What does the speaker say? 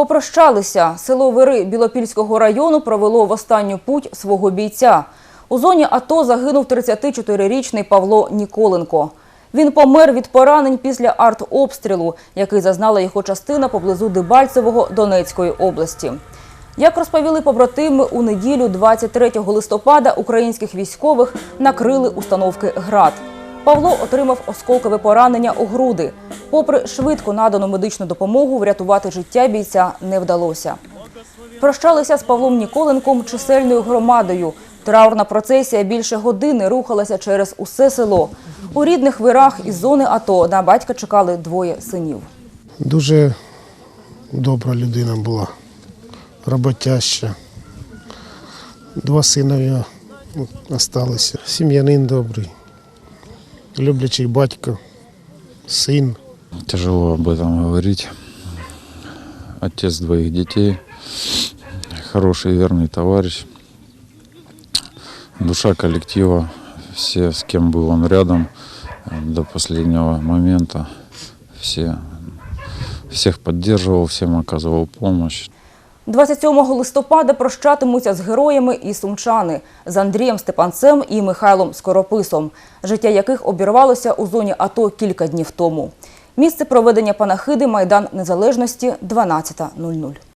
Попрощалися. Село Вири Білопільського району провело в останню путь свого бійця. У зоні АТО загинув 34-річний Павло Ніколенко. Він помер від поранень після артобстрілу, який зазнала його частина поблизу Дебальцевого Донецької області. Як розповіли побратими, у неділю 23 листопада українських військових накрили установки «Град». Павло отримав осколкове поранення у груди. Попри швидко надану медичну допомогу, врятувати життя бійця не вдалося. Прощалися з Павлом Ніколенком чисельною громадою. Траурна процесія більше години рухалася через усе село. У рідних вирах із зони АТО на батька чекали двоє синів. Дуже добра людина була, роботяща. Два синові залишилися. Сім'янин добрий, люблячий батько, син. Тяжело об этом говорить. Отец двоих детей, хороший верный товарищ, душа коллектива, все, с кем был он рядом э, до последнего момента, все, всех поддерживал, всем оказывал помощь. 27 листопада прощатимуться з героями і сумчани з Андрієм Степанцем і Михайлом Скорописом, життя яких обірвалося у зоні АТО кілька днів тому. Місце проведення панахиди Майдан Незалежності 12.00.